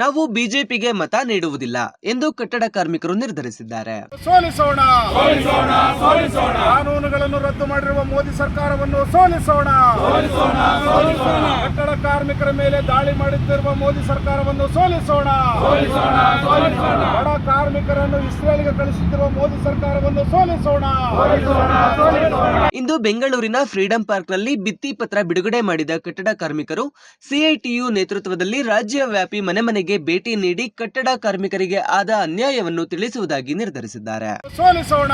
ನಾವು ಬಿಜೆಪಿಗೆ ಮತ ನೀಡುವುದಿಲ್ಲ ಎಂದು ಕಟ್ಟಡ ಕಾರ್ಮಿಕರು ನಿರ್ಧರಿಸಿದ್ದಾರೆ. ಸೋಲಿಸೋಣ. ಕಾನೂನುಗಳನ್ನು ರದ್ದು ಮಾಡಿರುವ ಮೋದಿ ಸರ್ಕಾರವನ್ನು ಸೋಲಿಸೋಣ. ಕಟ್ಟಡ ಕಾರ್ಮಿಕರ ಮೇಲೆ ದಾಳಿ ಮಾಡುತ್ತಿರುವ ಮೋದಿ ಸರ್ಕಾರವನ್ನು ಸೋಲಿಸೋಣ. ಬಡ ಕಾರ್ಮಿಕರನ್ನು ಇಸ್ರೇಲ್ಗೆ ಕಳಿಸುತ್ತಿರುವ ಮೋದಿ ಸರ್ಕಾರವನ್ನು ಸೋಲಿಸೋಣ. ಇಂದು ಬೆಂಗಳೂರಿನ ಫ್ರೀಡಂ ಪಾರ್ಕ್ನಲ್ಲಿ ಭಿತ್ತಿ ಪತ್ರ ಬಿಡುಗಡೆ ಮಾಡಿದ ಕಟ್ಟಡ ಕಾರ್ಮಿಕರು ಸಿಐಟಿಯು ನೇತೃತ್ವದಲ್ಲಿ ರಾಜ್ಯ ವ್ಯಾಪಿ ಮನೆ ಮನೆಗೆ ಭೇಟಿ ನೀಡಿ ಕಟ್ಟಡ ಕಾರ್ಮಿಕರಿಗೆ ಆದ ಅನ್ಯಾಯವನ್ನು ತಿಳಿಸುವುದಾಗಿ ನಿರ್ಧರಿಸಿದ್ದಾರೆ. ಸೋಲಿಸೋಣ.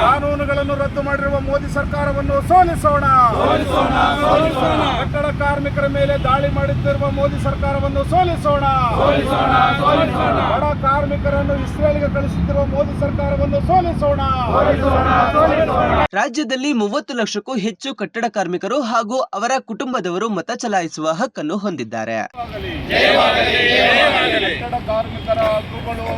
ಕಾನೂನುಗಳನ್ನು ರದ್ದು ಮಾಡಿರುವ ಮೋದಿ ಸರ್ಕಾರವನ್ನು ಸೋಲಿಸೋಣ. ಕಾರ್ಮಿಕರ ಮೇಲೆ ದಾಳಿ ಮಾಡುತ್ತಿರುವ ಮೋದಿ ಸರ್ಕಾರವನ್ನು ಸೋಲಿಸೋಣ. ಬಡ ಕಾರ್ಮಿಕರನ್ನು ಇಸ್ರೇಲ್ಗೆ ಕಳಿಸುತ್ತಿರುವ ಮೋದಿ ಸರ್ಕಾರವನ್ನು ಸೋಲಿಸೋಣ. ರಾಜ್ಯದಲ್ಲಿ ಮೂವತ್ತು ಲಕ್ಷಕ್ಕೂ ಹೆಚ್ಚು ಕಟ್ಟಡ ಕಾರ್ಮಿಕರು ಹಾಗೂ ಅವರ ಕುಟುಂಬದವರು ಮತ ಚಲಾಯಿಸುವ ಹಕ್ಕನ್ನು ಹೊಂದಿದ್ದಾರೆ. ಕಟ್ಟಡ ಕಾರ್ಮಿಕರ ಹಕ್ಕುಗಳು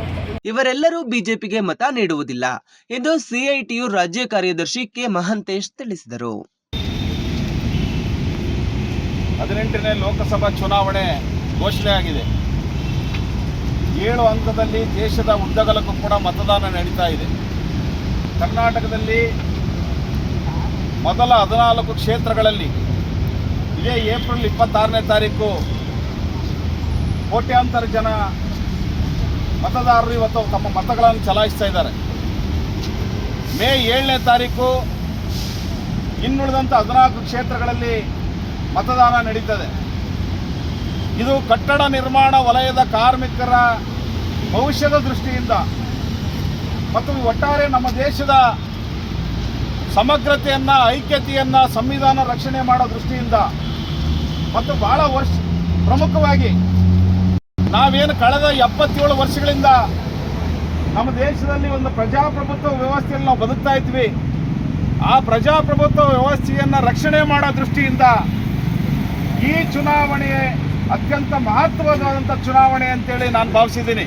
ಇವರೆಲ್ಲರೂ ಬಿಜೆಪಿಗೆ ಮತ ನೀಡುವುದಿಲ್ಲ ಎಂದು ಸಿಐಟಿಯು ರಾಜ್ಯ ಕಾರ್ಯದರ್ಶಿ ಕೆ ಮಹಂತೇಶ್ ತಿಳಿಸಿದರು. ಹದಿನೆಂಟನೇ ಲೋಕಸಭಾ ಚುನಾವಣೆ ಘೋಷಣೆಯಾಗಿದೆ ಏಳು ಹಂತದಲ್ಲಿ ದೇಶದ ಉದ್ದಗಲಕ್ಕೂ ಕೂಡ ಮತದಾನ ನಡೀತಾ ಇದೆ. ಕರ್ನಾಟಕದಲ್ಲಿ ಮೊದಲ ಹದಿನಾಲ್ಕು ಕ್ಷೇತ್ರಗಳಲ್ಲಿ ಇದೇ ಏಪ್ರಿಲ್ ಇಪ್ಪತ್ತಾರನೇ ತಾರೀಕು ಕೋಟ್ಯಾಂತರ ಜನ ಮತದಾರರು ಇವತ್ತು ತಮ್ಮ ಮತಗಳನ್ನು ಚಲಾಯಿಸ್ತಾ ಇದ್ದಾರೆ. ಮೇ ಏಳನೇ ತಾರೀಕು ಇನ್ನುಳಿದಂಥ ಹದಿನಾಲ್ಕು ಕ್ಷೇತ್ರಗಳಲ್ಲಿ ಮತದಾನ ನಡೀತದೆ. ಇದು ಕಟ್ಟಡ ನಿರ್ಮಾಣ ವಲಯದ ಕಾರ್ಮಿಕರ ಭವಿಷ್ಯದ ದೃಷ್ಟಿಯಿಂದ ಮತ್ತು ಒಟ್ಟಾರೆ ನಮ್ಮ ದೇಶದ ಸಮಗ್ರತೆಯನ್ನು, ಐಕ್ಯತೆಯನ್ನು, ಸಂವಿಧಾನ ರಕ್ಷಣೆ ಮಾಡೋ ದೃಷ್ಟಿಯಿಂದ ಮತ್ತು ಬಹಳ ವರ್ಷ ಪ್ರಮುಖವಾಗಿ ನಾವೇನು ಕಳೆದ ಎಪ್ಪತ್ತೇಳು ವರ್ಷಗಳಿಂದ ನಮ್ಮ ದೇಶದಲ್ಲಿ ಒಂದು ಪ್ರಜಾಪ್ರಭುತ್ವ ವ್ಯವಸ್ಥೆಯಲ್ಲಿ ನಾವು ಬದುಕ್ತಾ ಇದ್ವಿ. ಆ ಪ್ರಜಾಪ್ರಭುತ್ವ ವ್ಯವಸ್ಥೆಯನ್ನು ರಕ್ಷಣೆ ಮಾಡೋ ದೃಷ್ಟಿಯಿಂದ ಈ ಚುನಾವಣೆ ಅತ್ಯಂತ ಮಹತ್ವವಾದಂಥ ಚುನಾವಣೆ ಅಂತೇಳಿ ನಾನು ಭಾವಿಸಿದ್ದೀನಿ.